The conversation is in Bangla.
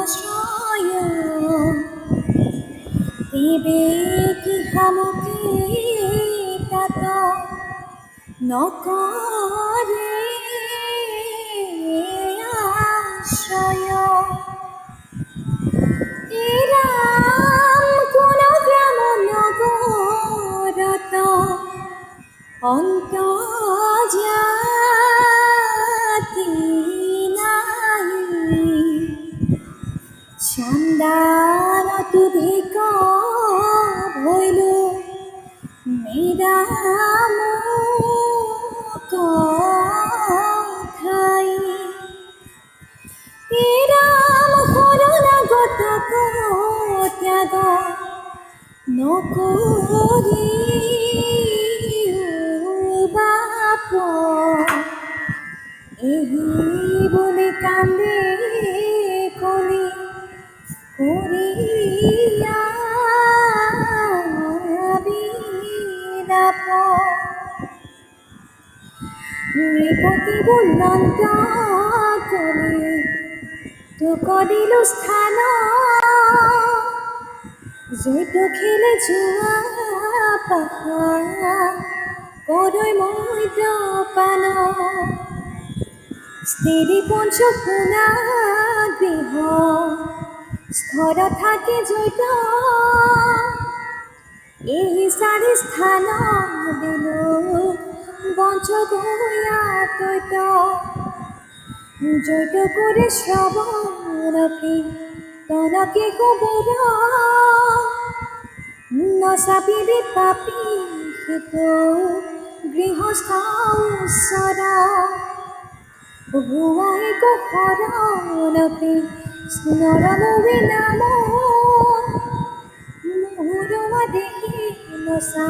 মহারত্নশ্রয় দেবে কি হামকে তাত নকরে আশ্রয়। এরাম কোন গ্রাম নগরত অন্ত চন্দান তুধিক ভইল মেরাম কথাই এরাম শরণাগত ত্যাগ নকৰি বাপ এহি বুলি কান্দে নৃপতি বুলন্ত কৰি তোক দিলো স্থান। জৈত খেলে যোৱা পাহা কদৈ মই পান। স্ত্ৰী পঞ্চ শুনা গৃহ স্থৰ থাকে জৈত এই চাৰি স্থান দিলো বঞ্চ গয়া তৈত। জৈত করে শ্রবণকে তনকে কবর নচাপিবি পাপি হেত গৃহস্থ ঈশ্বর হুৱাই কৰণকে স্মৰণবে নাম। মোহৰৱা দেখি নচা